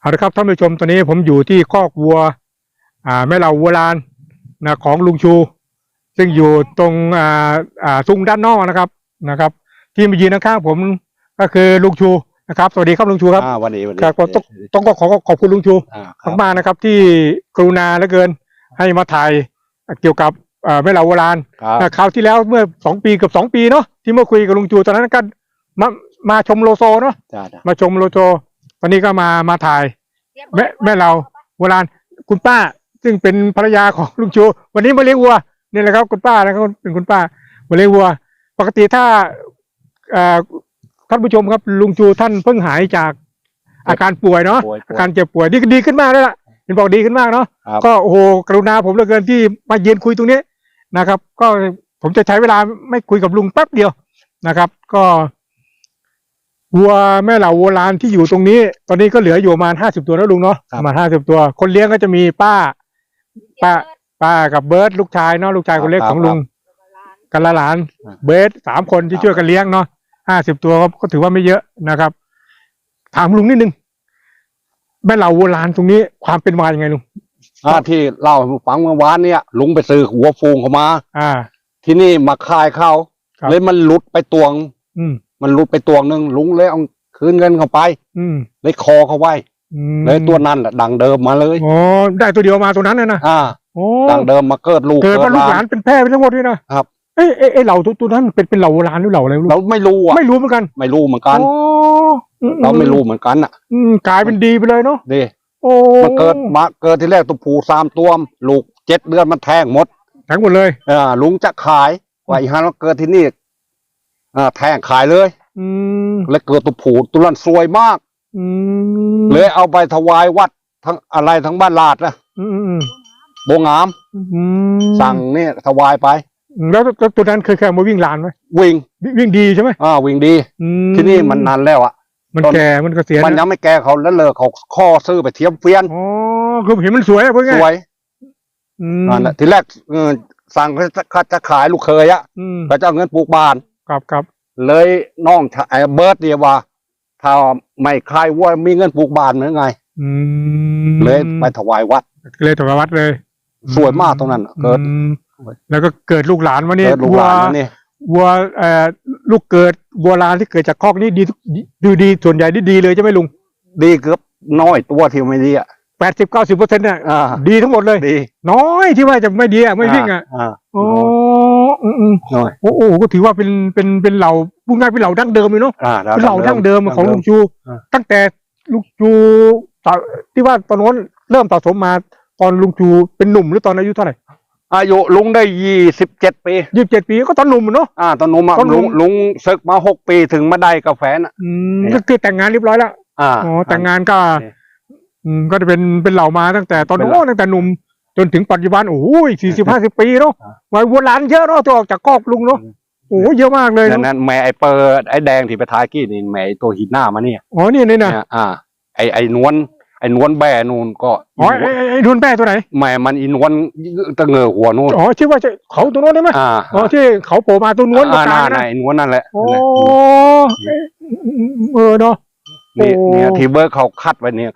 เอาละครับท่านผู้ชมตอนนี้ผมอยู่ที่คอกวัวอ่าแม่เหล่าวัวลานนะของลุงชู ซึ่งอยู่ตรงอ่าอ่าซุ้มด้านนอกนะครับนะครับ ที่มายืนข้างๆผมก็คือลุงชูนะครับ สวัสดีครับลุงชูครับอ่าวันนี้วันนี้ครับก็ต้องต้องขอขอบคุณลุงชูอ่าครับมากๆนะครับ ที่กรุณาเหลือเกิน ให้มาถ่ายเกี่ยวกับอ่าแม่เหล่าวัวลานครับนะคราวที่แล้วเมื่อสองปีเกือบสองปีเนาะที่เมื่อคุยกับลุงจูตอนนั้นก็มามาชมโลโซเนาะจ้าจ้ามาชมโลโซ ตอนนี้ก็มามาถ่ายแม่แม่เราโบราณคุณป้า ซึ่งเป็นภรรยาของลุงชู วันนี้มาเลี้ยงวัวนี่แหละครับคุณป้านะครับเป็นคุณป้ามาเลี้ยงวัว ปกติถ้าเอ่อท่านผู้ชมครับลุงชูท่านเพิ่งหายจากอาการป่วยเนาะป่วยป่อาวยการเจ็บป่วยดีดีขึ้นมากแล้วล่ะเห็นบอกดีขึ้นมากเนาะครับก็โอ้โหกรุณาผมเหลือเกินที่มายืนคุยตรงนี้นะครับ ก็ผมจะใช้เวลาไม่คุยกับลุงแป๊บเดียวนะครับ ก็ วัวแม่เหล่าวัวลานที่อยู่ตรงนี้ ตอนนี้ก็เหลืออยู่ประมาณห้าสิบตัวแล้วลุงเนาะประมาณห้าสิบตัว คนเลี้ยงก็จะมีป้า ป้า ป้ากับเบิร์ดลูกชายเนาะลูกชายคนเล็กของลุง กันละหลานเบิร์ดสามคนที่ช่วยกันเลี้ยงเนาะห้าสิบตัวก็ก็ถือว่าไม่เยอะนะครับ ถามลุงนิดนึงแม่เหล่าวัวลานตรงนี้ความเป็นมายังไงลุงอ่าที่เล่าให้ผมฟังเมื่อวานเนี่ย ลุงไปซื้อหัวฟูงเขามา อ่า ที่นี่มาคายเข้าครับ เลยมันหลุดไปตวง อืม มันหลุดไปตวงหนึ่งลุงเลยเอาคืนเงินเข้าไป อืมเลยคอเขาไว้อืมเลยตัวนั้นแหละดังเดิมมาเลยอ๋อได้ตัวเดียวมาตัวนั้นนะนะอ่า โอ้ดังเดิมมาเกิดลูกเกิดมาลูกหลานเป็นแพร่ไปทั้งหมดด้วยนะครับ เอ้ยเอ้ยเอ้ยเหล่าตัวตัวนั้นเป็นเป็นเหล่าโบราณหรือเหล่าอะไรไม่รู้เราไม่รู้อะไม่รู้เหมือนกันไม่รู้เหมือนกันโอ้อืเราไม่รู้เหมือนกันอะอืมกลายเป็นดีไปเลยเนาะดิโอ้มันเกิดมาเกิดที่แรกตัวผูสามตัวลูกเจ็ดเดือนมันแทงหมด ทั้งหมดเลยอ่าลุงจะขายว่าอีฮันเราเกิดที่นี่ อ่าแทงขายเลย อืมแล้วเกิดตัวผูตัวนั้นสวยมาก อืมเลยเอาไปถวายวัดทั้งอะไรทั้งบ้านลาดนะอืมอืมโบงาม อืมสั่งเนี่ยถวายไป แล้วแล้วตัวนั้นเคยเคยเอามาวิ่งลานไหมวิ่งวิ่งวิ่งดีใช่ไหมอ่าวิ่งดี อืมที่นี่มันนานแล้วอะ มันตอน แก่มันก็เสียมันยันะงไม่แก่เขาแล้วเลยเขาข้อซื้อไปเทียมเฟียน อ๋อคือเห็นมันสวยอะพูดสง่ายวยอืมนั่นแหละทีแรกเออสั่งเขาจะเขาจะขายลูกเคยอะอืมก็จะเอาเงินปลูกบ้าน ครับครับเลยน้องชายเบิร์ดเดียว่า ถ้าไม่ใครว่ามีเงินปลูกบ้านเหมือนไงอืมเลยไปถวายวัด เลยถวายวัดเลยสวยมากตรงนั้นเกิดอืมแล้วก็เกิดลูกหลานมาเนี่ยเกิดลูกหลานมานี่วัวเอ่อลูกเกิดวัวลานที่เกิดจากคอกนี่ดีทุกดูดีส่วนใหญ่ดีดีเลยใช่ไหมลุง ดีเกือบน้อยตัวที่ไม่ดีอะแปดสิบเก้าสิบเปอร์เซ็นต์เนี่ยอ่าดีทั้งหมดเลยดี น้อยที่ว่าจะไม่ดีอะไม่วิ่งอะอ่าโอ้ อืมอืมน้อยโอ้โหก็ถือว่าเป็นเป็นเป็นเหล่าพูดง่ายเป็นเหล่าดั้งเดิมเลยเนาะอ่าเป็นเหล่าดั้งเดิมของลุงชูอ่าตั้งแต่ลุงชูต่อที่ว่าตอนโน้นเริ่มสะสมมาตอนลุงชูเป็นหนุ่มหรือตอนอายุเท่าไหร่อายุลุงได้ยี่สิบเจ็ดปียี่สิบเจ็ดปีก็ตอนหนุ่มอะเนาะอ่าตอนนู้นมาตอนหนุ่ลุมงลุงศึกมาหกปีถึงมาได้กาแฟน่ะอืมเนี่ยก็คือแต่งงานเรียบร้อยแล้วอ่าอ๋อแต่งงานก็เนี่ยอืมก็จะเป็นเป็นเหล่ามาตั้งแต่ตอนเป็นโน้เหล่านตั้งแต่หนุ่ม จนถึงปัจจุบันโอ้ยสี่สิบห้าสิบปีเนาะอ่าวัยวัวหลานเยอะเนาะที่ออกจากคอกลุงเนาะโอ้ยเยอะมากเลยนั่นเนอะนั่นแม่ไอ้เปิดไอ้แดงที่ไปทายกี้นี่แม่ไอ้ตัวหินหน้ามาเนี่ยอ๋อนี่นี่นะเนี่ยอ่า ไอ้ไอ้นวลไอ้นวลแบ่นูนก็อ๋อไอ้ไอ้ไอ้ดุนแป้ตัวไหนแม่มันอีนวลตะเงอหัวนูนอ๋อชื่อว่าจะเขาตัวโน้นได้ไหมอ่าอ๋อที่เขาโผล่มาตัวนู้นตรงอ่ากลางน่านะไอ้นวลนั่นแหละโอ้นั่นแหละเออเนาะนี่โอ้เนี่ยที่เบิร์ดเขาคัดไว้เนี่ย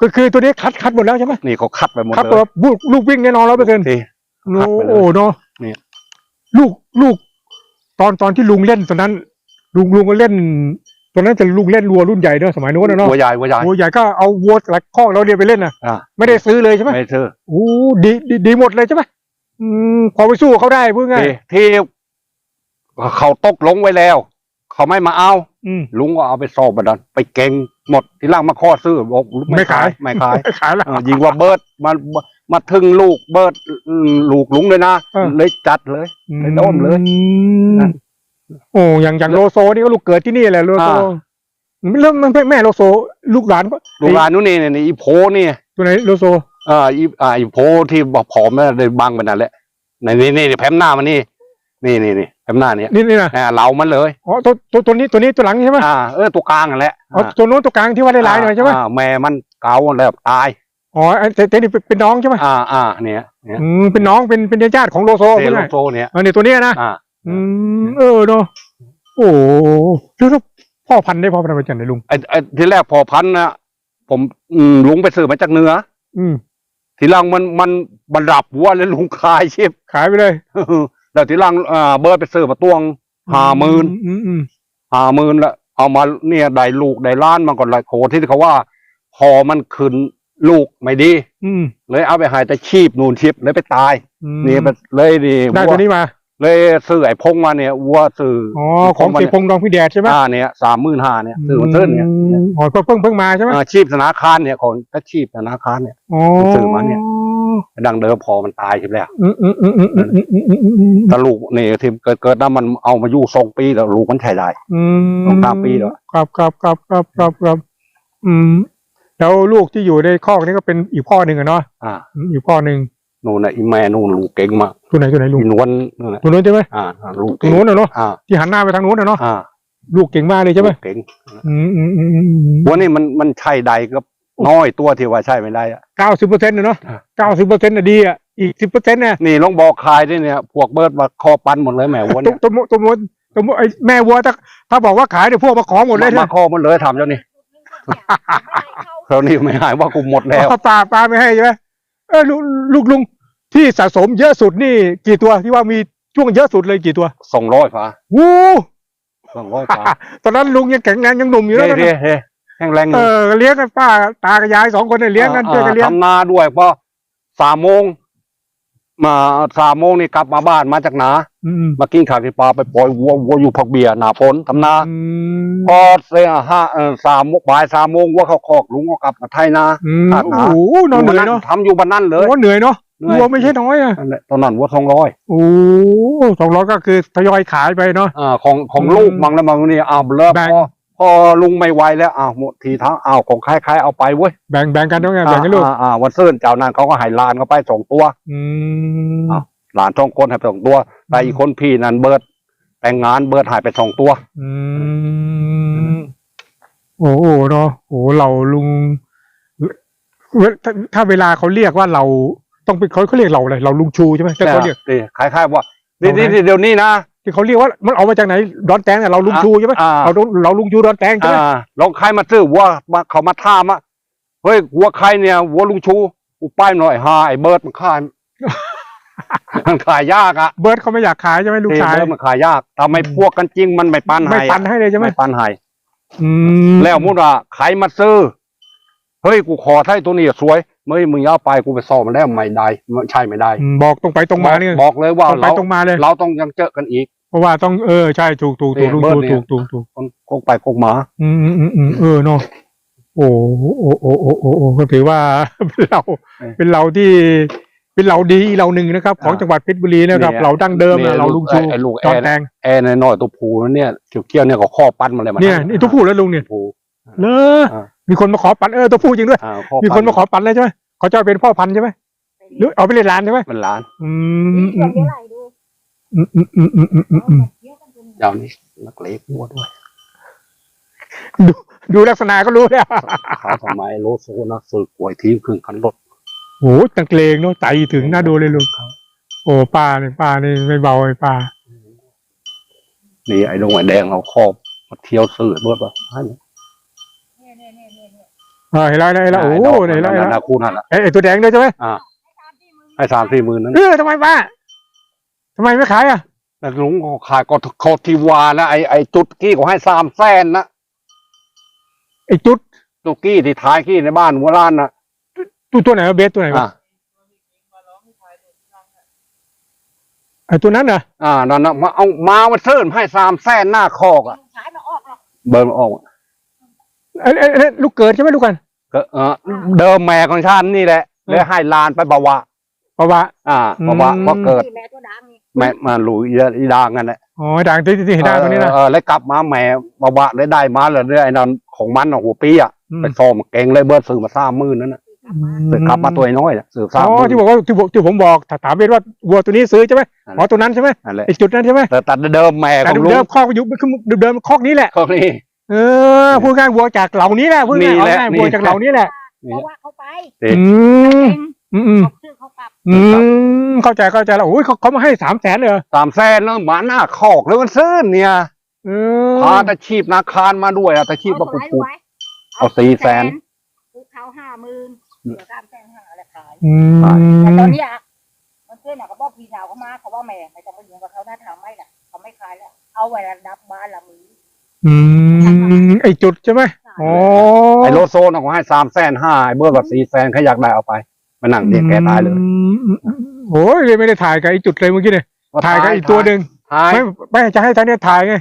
ก็คือตัวนี้คัดคัดหมดแล้วใช่ไหมนี่เขาคัดไปหมดคัดเลตัวยลูกลูกวิ่งแน่นอนร้อยเปอร์เซ็นต์ที่คัดไปเลย โอ้เนาะเนี่ย ลูกลูก ตอนตอนที่ลุงเล่นตอนนั้น ลุงลุงก็เล่น ตอนนั้นจะลุงเล่นวัวรุ่นใหญ่เนอะสมัยโน้นนะเนาะวัวใหญ่วัวใหญ่วัวใหญ่ก็เอาวัวหลักข้อกเราเรียนไปเล่นนะอ่าไม่ได้ซื้อเลยใช่ไหมไม่ซื้อโอ้ดีดีดีหมดเลยใช่ไหมอืมพอไปสู้เขาได้พูดง่ายที่ที่เขาตกลงไว้แล้ว เขาไม่มาเอาอืม ลุงก็เอาไปสอบบัดนั้นไปเก่งหมดที่ล่างมาข้อซื้อบอกไม่ขาย ไม่ขายขายแล้วเออยิงว่าเบิร์ดมามาถึงลูกเบิร์ดอืมลูกลุงเลยนะเออเลยจัดเลยไม่โดนเลยอืมนั่นโอ้อย่างอย่างโลโซนี่ก็ลูกเกิดที่นี่แหละโลโซอ่าเริ่มมันแม่โลโซ ลูกหลานก็ลูกหลานนู้นนี่นี่อีโพนี่ตัวไหนโลโซเอ่าอีอ่าอีโพที่บอกผอมแล้วเลยบังไปนั่นแหละในนี่นี่นี่แพมหน้ามันนี่ นี่นี่นี่ แพมหน้าเนี่ยนี่นี่นะอ่าเหลามันเลยอ๋อตัวตัวตัวนี้ตัวนี้ตัวหลังใช่ไหมอ่าเออตัวกลางนั่นแหละอ๋อตัวโน้นตัวกลางที่ว่าได้ลายหน่อยใช่ไหมาแม่มันเกาแล้วตายอ๋อไอ้แต่แต่นี่เป็นเป็นน้องใช่ไหมอ่าอ่าเนี่ยเนี่ยอืมเป็นน้องเป็นเป็นญาติของโลโซเซใช่โลไหมโซเนี่ยเออเนี่ยตัวเนี้ยนะอ่าอืมเออเนาะโอ้แล้วแล้วพ่อพันธุ์ได้พ่อพันธุ์มาจากไหนลุงไอ้ไอ้ที่แรกพอพันธุ์นะผมอืมลุงไปซื้อมาจากเหนืออืมทีหลังมันมันมันดับวัวแล้วลุงขายชิบขายไปเลย แล้วทีหลังอ่าเบิร์ดไปซื้อมาตวงห้าหมื่นอืมอืมห้าหมื่นละเอามาเนี่ยได้ลูกได้ล้านมาก่อนเลยโคที่เขาว่า พอมันขึ้นลูกไม่ดี อืมเลยเอาไปหายแต่ชีพนูนชิบเลยไปตาย อืมนี่มันเลยดีได้วัตัวนี้มา เลยซื้อไอ้พงมาเนี่ยวัวซื้ออ๋อของสียพงดองพี่แดดใช่ไหมอ่าเนี่ยสามหมื่นห้าเนี่ยซื้อมันเส้นเนี่ยอ๋อก็เพิ่งเพิ่งมาใช่ไหมอาชีพธนาคารเนี่ยของอาชีพธนาคารเนี่ยซื้อมาเนี่ยดังเดิมพอมันตายใช่ไหมล่ะแต่ลูกเนี่ยที่เกิดเกิดนั้นมันเอามาอยู่สองปีแล้วลูกมันใช้ได้สองสามปีแล้วครับครับครับครับครับครับอืมแล้วลูกที่อยู่ในคอกนี้ก็เป็นอีกพ่อหนึ่งอะเนาะอ่าอีกพ่อหนึ่ง นู่นน่ะอีแม่นู่นลูกเก่งมากตัวไหนตัวไหนลุงอีนวลนู่นน่ะตัวนู้นใช่ไหมอ่าลูกตรเก่งงนู้นอะเนาะอ่าที่หันหน้าไปทางนู้นอะเนาะอ่าลูกเก่งมากเลยใช่ไหมลูกเก่งอืมอืมอืมอืมวันนี้มันมันใช่ใดก็น้อยตัวที่ว่าใช่ไม่ได้อะ เก้าสิบเปอร์เซ็นต์เนาะอ่าเก้าสิบเปอร์เซ็นต์น่ะดีอะอีกสิบเปอร์เซ็นต์เนี่ยนี่ลองบอกคายด้วยเนี่ยพวกเบิร์ดมาคอปันหมดเลยแหมวัวตัวเนี่ยตัวตัวตัวตัวไอ้แม่วัวถ้าถ้าบอกว่าขายเดี๋ยวพวกมาขอหมดเลยมาคอหมดเลยทำเจ้านี่เท่านี้ไม่หายว่ากูหมดแล้ว เอาปลาปลาไม่ให้ใช่ไหมเออลูกลูกลุง ที่สะสมเยอะสุดนี่กี่ตัวที่ว่ามีช่วงเยอะสุดเลยกี่ตัวสองร้อยฟ้าวู้สองร้อยฟ้าตอนนั้นลุงยังแข็งแรงยังหนุ่มอยู่เฮ้นะยเฮ้ยเฮ้ยแข็งแรงอเอยู่อเลี้ยงกันป้าตากับยายสองคนเนี่ยเลี้ยงกันช่วยกันเลี้ยง ทำนาด้วยเพราะสามโมงมาสามโมงนี่กลับมาบ้านมาจากนาอืมมากินข้าวที่ปลาไปปล่อยวัววัวอยู่พักเบียร์หนาฝนทำนา อืมพอเสียห้าเออสามโมงบ่ายสามโมงวัวเขาคอกลุงก็กลับมาไทยนา อืมขาดโอ้ขาโหนอนเหนื่อยเนาะทำอยู่บ้านนั่นเลย โอ้เหนื่อยเนาะเหนื่อย วัวไม่ใช่น้อยอะนั่นแหละตอนนั้นวัวสองร้อยโอ้สองร้อยก็คือทยอยขายไปเนาะอ่าของของอืมลูกมังแล้วมังนี่อ้าวเลิกแบ่งพอพอลุงไม่ไหวแล้วอ้าวหมดทีทั้งอ้าวของใครใครเอาไปเว้ยแบ่งแบ่งกันต้องไงแบ่งกันลูกอ่าอ่าวันเซิร์นเจ้านั้นเขาก็ให้หลานเขาไปสองตัว อืมอ้าวหลานสองคนให้ไปสองตัวแต่อีกคนพี่นั้นเบิร์ดแต่งงานเบิร์ดหายไปสองตัว อืมโอ้โหเนาะโอ้เราลุงเวถ้าถ้าเวลาเขาเรียกว่าเรา ต้องเป็นเขาเขาเรียกเราอะไรเราลุงชูใช่ไหมที่เขาเรียกนี่คล้ายๆว่านี่เอาไหมนี่เดี๋ยวนี้นะที่เขาเรียกว่ามันเอามาจากไหนดอนแตงเนี่ยเราลุงชูใช่ไหมอ่าเราต้องเราลุงชูดอนแตงใช่ไหมอ่าลองใครมาซื้อวัวมาเขามาท่ามอะเฮ้ยวัวใครเนี่ยวัวลุงชูอุป้ายหน่อยฮาไอ้เบิร์ดมันขายมันขายยากอะเบิร์ดเขาไม่อยากขายใช่ไหมลูกเอชายเบิร์ดมันขายยากทำไมพวกกันจริงมันไม่ปันไม่ให้ปันให้เลยใช่ไหมไม่ปันให้อืมแล้วมุดว่าใครมาซื้อเฮ้ยกูขอไทยตัวนี้สวย เมื่อมึงเอาไปกูไปซ่อมมันแล้วไม่ได้ไม่ใช่ไม่ได้อืมบอกตรงไปตรงมาเนี่ยบอกเลยว่าตรงไปเราตรงมาเลย เราต้องยังเจอกันอีก เพราะว่าต้องเออใช่ถูกถูกถูกนี่ลุงเบิร์ชูดเนี่ยถูกถูกถูกคนโกงไปโกงมาอืมอืมอืมอืมเออเนาะโอ้โหโอ้โหโอ้โหโอ้โหก็ถือว่าเป็นเราเออเป็นเราที่เป็นเราดีเราหนึ่งนะครับ ของอ่าจังหวัดเพชรบุรีนะครับเนี่ยเราดั้งเดิมเนี่นะยเราลุงชูไอ้ลูกจอนแอร์แตงแอร์น้อยๆตัวผูนั่นเนี่ยเกี้ยวๆเนี่ยก็ข้อปั้นมาเลยมันเนี่ยนี่ตัวผู้แล้วลุงเนี่ยผูเลออ่า มีคนมาขอปันเออตัวผู้จริงด้วย อ่าข้อมีคนมาขปั้อปันเลยใช่ไหมเขาจะเอาเป็นพ่อพันธุ์ใช่ไหมหรือเอาไปเล่นร้านใช่ไหมมันล้านอืมเดี๋ยวเดี๋ยวไหลดูอืมอืมอืมอืมอืมอืมอืมเดี๋ยวกันตัวนี้เดี๋ยวนี้นักเลงวัวด้วยดูลักษณะก็รู้แล้วเขาทำไมโลโซนะซื้อกล้วยทีมครึ่งคันรถโอ้โหตังเกรงเนาะใจถึงน่าดูเลยลุงโอ้ป้าเนี่ยป้านี่ไม่เบาไอ้ป้านี่ไอ้ดงไอ้แดงเอาครอบมาเที่ยวซื้อเบิดว่าให้ เนี่ยเนี่ยเนี่ยเนี่ย เนี่ยเออเห็นแล้วเห็นแล้วโอ้โหเห็นแล้วเห็นนั่นแล้วนะคู่นั่นแหละเอ้ยไอ้ตัวแดงด้วยใช่ไหมให้ตามที่มือให้สามสี่หมื่นนั้นเออทำไมป้าทำไมไม่ขายอะแต่ลุงเขาขายก็โคทีวานะไอ้ไอ้จุดกี้เขาให้สามแสนนะไอ้จุดจุดกี้ที่ท้ายกี้ในบ้านวัวล้านนะตัวตัวไหนวะเบสตัวไหนวะอ่าไอ้ตัวนั้นเหรออ่านั่นนะมาเอามามาเสิร์นให้สามแสนหน้าคอกอะขายมาออกหรอกเบิร์นออกไอ้ไอ้ไอ้ลูกเกิดใช่ไหมลูกกันก็ เออเดิมแม่ของฉันนี่แหละเลยให้ลานไปบาวะปะวะอ่าบาวะอืมพอเกิด ที่แม่ตัวดังนี่แม่มาหลุยอีดางกันแหละอ๋อด่างที่ที่เห็นได้ตัวนี้นะ เออแล้วกลับมาแม่บาวะเลยได้มาเลยได้ไอ้นั่นของมันอะหัวปีอะอืม ไปซ่อมเก่งเลยเบิร์ดซื้อมาสามหมื่นนั่นน่ะซื้อกลับมาตัวน้อยน่ะซื้อสามอ๋หอมื่นที่บอกว่าที่บอกที่ผมบอกถามเบสว่าวัวตัวนี้ซื้อใช่ไหมนั่นแหละอ๋อตัวนั้นใช่ไหมนั่นแหละไอ้จุดนั้นใช่ไหมแต่แต่เดิมแม่แต่ของลุงเดิมคอกอยู่คือเดิมคอกนี้แหละเขานี่ เออพูดง่ายวัวจากเหล่านี้แหละพูดง่ายนี่เอาแหละง่ายนี่วัวจากเหล่านี้แหละเพราะว่าเขาไปนี่อืมเองอืมอืมเขาซื้อเขากลับอืมเข้าใจเข้าใจแล้วโอ้ยเขาเขามาให้สามแสนเลยเหรอสามแสนแล้วหมาหน้าคอกเลยมันซื้อเนี่ยเออพาตะชีพนาคารมาด้วยอะตะชีพเอามาเท่าไหร่ปูรู้ดไหมเอาสี่แสนเอาห้าหมื่นเหลือสามแสนห้าอะไรขายอืมแต่ตอนเนี้ยมันเพื่อนอะเขาบอกพี่สาวเขามาเขาว่าแม่ไม่ต้องไปยุ่งกับเขาหน้าถามไม่น่ะเขาไม่ขายแล้วเอาไว้ระดับบ้านละมือ อืมไอจุดใช่ไหมอ๋อไอ้โลโซนเขาให้สามแสนห้าไอ้เบิร์ดว่าสี่แสนเขาอยากได้เอาไปมานั่งเรียกแกตายเลยอืมอืมอืมโอ้ยไม่ได้ถ่ายกับไอจุดเลยเมื่อกี้เนี่ยถ่ายกับอีกตัวหนึ่งถ่ายไม่ไม่จะให้ท่านเนี่ยถ่ายไง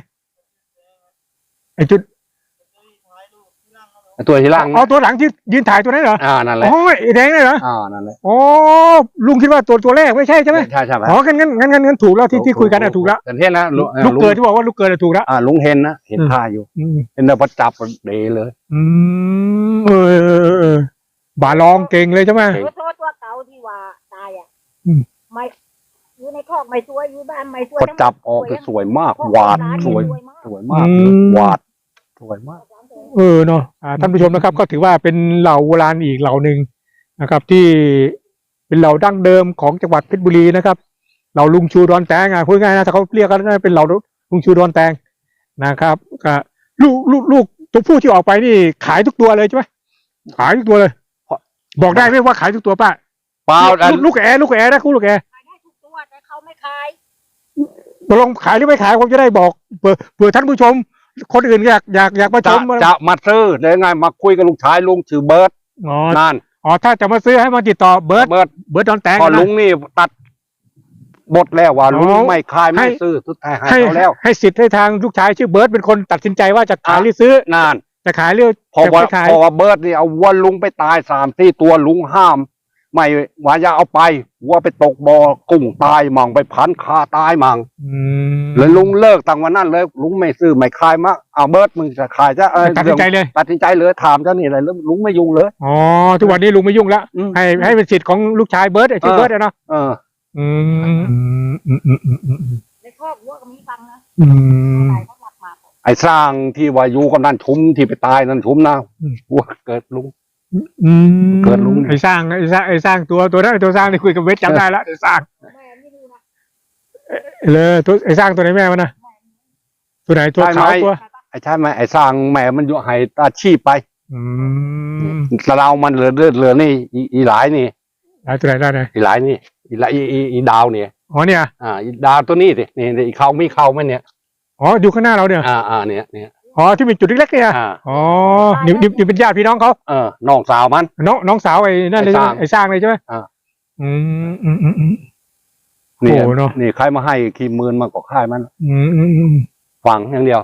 ไอจุดไอ้ ตัวที่ล่างอ๋อตัวหลังที่ยืนถ่ายตัวนั้นเหรออ่านั่นแหละโอ้ยไอแดงเลยเหรออ่านั่นแหละอ๋อลุงคิดว่าตัวตัวแรกไม่ใช่ใช่ไหมใช่ใช่ไหมอ๋องั้นงั้นงั้นงั้นงั้นถูกแล้วที่ที่คุยกันอะถูกแล้วแต่เที่ยนะลุงลูกเกิดที่บอกว่าลูกเกิดอะถูกแล้วอ่าลุงเห็นนะเห็นอืมท่าอยู่อืมเห็นแต่พอจับเดเลย อืมเออเออเออเออบาลองเก่งเลยใช่ไหมเก่งรถรถตัวเก่าที่ว่าตายอะอืมไม่อยู่ในคอกไม่สวยอยู่บ้านไม่สวยพอจับออกก็สวยมาก หวาดสวยมากสวยมากเลยหวาดสวยมาก เออเนาะอ่าท่านผู้ชมนะครับ ก็ถือว่าเป็นเหล่าโบราณอีกเหล่าหนึ่งนะครับ ที่เป็นเหล่าดั้งเดิมของจังหวัดเพชรบุรีนะครับ เหล่าลุงชูดอนแตงอะพูดง่ายๆนะถ้าเขาเรียกกันนะเป็นเหล่าลุงชูดอนแตงนะครับก็ลูกลูกลูกตัวผู้ที่ออกไปนี่ ขายทุกตัวเลยใช่ไหมขายทุกตัวเลย บอกได้ไหมว่าขายทุกตัวป้าเปล่าอันลูกลูกแอร์ลูกแอร์นะคุณลูกแอร์ขายได้ทุกตัวแต่เขาไม่ขายตกลงขายหรือไม่ขายผมจะได้บอกเผื่อเผื่อท่านผู้ชม คนอื่นอยากอยากอยากมาชจะมจะมาซื้อได้ไงมาคุยกับลุงชายลุงชื่อเบิร์ดอ๋อนั่นอ๋อถ้าจะมาซื้อให้มาติดต่อเบิร์ดเบิร์ดเบิร์ดดอนแตงพอนะลุงนี่ตัดบทแล้วว่าอ๋อลุงไม่ขายให้ไม่ซื้อสุดท้ายให้ให้เขาแล้ว ให้สิทธิ์ให้ทางลูกชายชื่อเบิร์ดเป็นคนตัดสินใจว่าจะขายอะ หรือซื้อนั่นจะขายหรือพอจะว่าไม่ขายพอว่าเบิร์ดนี่เอาวัวลุงไปตายสามที่ตัวลุงห้าม ไม่ว่าอย่าเอาไปวัวไปตกบ่อกุ้งตายมั่งไปพันคาตายมั่งอืมเลยลุงเลิกตั้งวันนั้นเลยลุงไม่ซื้อไม่ขายมากเอาเบิร์ดมึงจะขายจะเออตัดสินใจเลยตัดสินใจเลยถามเจ้านี่เลยแล้วลุงไม่ยุ่งเลยอ๋อทุกวันนี้ลุงไม่ยุ่งแล้วอืมให้ให้เป็นสิทธิ์ของลูกชายเบิร์ดไอ้ชื่อเออเบิร์ดอะเนาะเอออืมอืมอืมอืมอืมอืมในคอกวัวก็มีฟังนะอืมขายเขาหลักมาไอ้สร้างที่ว่าอยู่กับนั่นชุมที่ไปตายนั่นชุมนะอืมวัวเกิดลุง อืมเกิดลุง ไอ้สร้างไอ้สร้างไอ้สร้างตัวตัวนั้นไอ้ตัวสร้างที่คุยกับเวทจำได้ละไอ้สร้างแม่ไม่ดูนะเลยตัวไอ้สร้างตัวไหนแม่มันนะตัวไหนตัวขาวตัว ไอ้ใช่ไหมไอ้สร้างแม่มันอยู่ให้อาชีพไปอืมแต่เรามันเหลือเลือดเหลือนี่อีอีหลายนี่ไหนตัวไหนได้ไหนอีหลายนี่อีหลายอีอีอีดาวเนี่ย อ๋อเนี่ยอ่าอีดาวตัวนี้สินี่นี่อีเขาไม่เขาไหมเนี่ยอ๋ออยู่ข้างหน้าเราเนี่ยอ่าอ่าเนี่ยเนี่ย อ๋อที่เป็นจุดเล็กๆเนี่ยอ่าอ๋อนี่นี่นี่เป็นญาติพี่น้องเขาเออน้องสาวมัน น้องน้องสาวไอ้นั่นเลยไอ้สร้างไอ้สร้างเลยใช่ไหมอ่า อืมอืมอืมอืม นี่โอ้เนอะ นี่ใครมาให้ขีมืนมันก็ค่ายมันอืมอืมอืม ฝังอย่างเดียว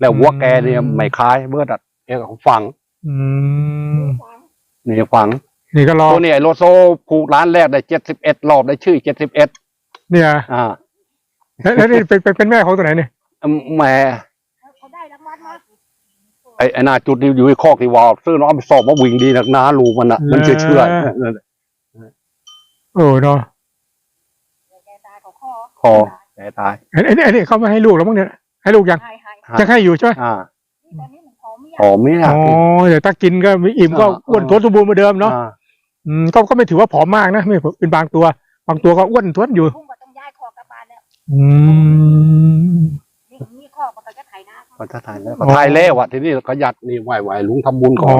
แล้ววัวอืมแกเนี่ยไม่คล้ายเบิดอะแกก็ฝังอืมฟังนี่ฝังนี่ก็รอตัวนี้ไอ้โลโซผูกร้านแรกได้เจ็ดสิบเอ็ดรอบได้ชื่อเจ็ดสิบเอ็ดเนี่ยอ่าแล้วแล้วนี่เป็นเป็นเป็นแม่ของตัวไหนเนี่ย แหม เขาได้รางวัลมา ไอ้ไอ้หน้าจุดนี้อยู่ที่คอกที่วอลซื้อน้องเอาไปสอบว่าวิ่งดีนักหนาลูกมันอะ มันเชื่อเชื่อโอ้เนาะแกตายของคอคอแกตายไอ้ไอ้นี่ไอ้นี่เขาไม่ให้ลูกแล้วมั้งเนี่ยให้ลูกยังให้ให้ยังให้อยู่ใช่ไหมอ่านี่ตอนนี้มันพอมีหอมไหมอ๋อะอแต่ถ้ากินก็ไม่อิ่มก็อ่าอ้วนท้วนสมบูรณ์เหมือนเดิมเนาะอ่าอืมก็ก็ไม่ถือว่าผอมมากนะไม่เป็นบางตัว บางตัวก็อ้วนท้วนอยู่พุ่งก็ต้องย้ายคอกลับบ้านแล้วอืมนี่มีคอกมัน ก็จะไถนาก็จะถ่ายแล้วก็ถ่ายแล้วอะทีนี้ก็ยัดนี่ไหวไหวลุงทำบุญก่อ๋ออน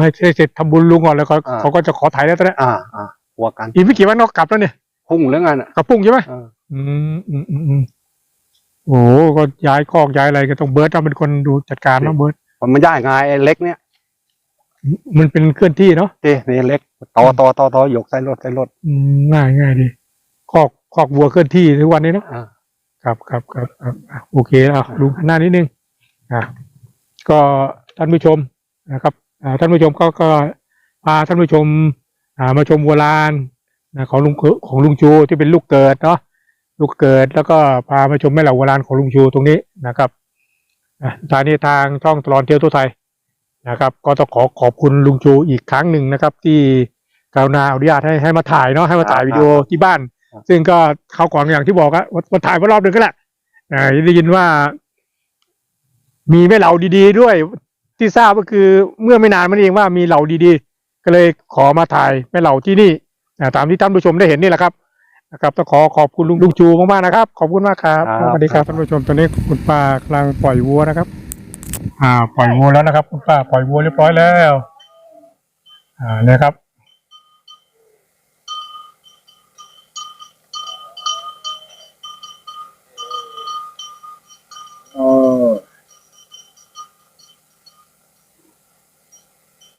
ให้ให้เสร็จทำบุญลุงก่อนแล้วเขาอ่า เขาก็จะขอถ่ายแล้วตอนนี้อ่าอ่าหัวกันอีกไม่กี่วันนอกกลับแล้วเนี่ยพุ่งหรือไงน่ะกระพุ่งใช่ไหมเอออืมอืมอืมอืมโอ้โหก็ย้ายคอกย้ายอะไรก็ต้องเบิร์ตต้องเป็นคนดูจัดการเนาะเบิร์ตมันไม่ได้ไงไอ้เล็กเนี่ยมันเป็นเคลื่อนที่เนาะเต้นี่เล็กต่อต่อต่อต่อยกใส่รถใส่รถอืมง่ายง่ายดีคอกคอกวัวเคลื่อนที่ทุกวันนี้เนาะอ่า ครับครับครับครับอะโอเคอะลุงหน้านิดนึง อะก็ท่านผู้ชมนะครับอ่าท่านผู้ชมก็ก็พาท่านผู้ชมอ่ามาชมวัวลานนะของลุงของลุงชูที่เป็นลูกเกิดเนาะลูกเกิดแล้วก็พามาชมแม่เหล่าวัวลานของลุงชูตรงนี้นะครับอะทางนี้ทางช่องตลอดเที่ยวทั่วไทยนะครับ ก็ต้องขอขอบคุณลุงชูอีกครั้งหนึ่งนะครับ ที่กรุณาอนุญาตให้ให้มาถ่ายเนาะให้มาถ่ายวิดีโอที่บ้าน ซึ่งก็เขาวก่อนอย่างที่บอกอะว่ามาถ่ายมารอบหนึ่งก็แหละอ่าได้ยินว่า มีแม่เหล่าดี ๆ ด้วย ที่ทราบก็คือเมื่อไม่นานมันเองว่ามีเหล่าดีๆ ก็เลยขอมาถ่ายแม่เหล่าที่นี่อ่าตามที่ท่านผู้ชมได้เห็นนี่แหละครับนะครับต้องขอขอบคุณลุงลุงจูมากๆนะครับ ขอบคุณมากครับครับ สวัสดีครับท่านผู้ชมตอนนี้คุณป้ากำลังปล่อยวัวนะครับ อ่า ปล่อยวัวแล้วนะครับ คุณป้าปล่อยวัวเรียบร้อยแล้ว อ่านะครับ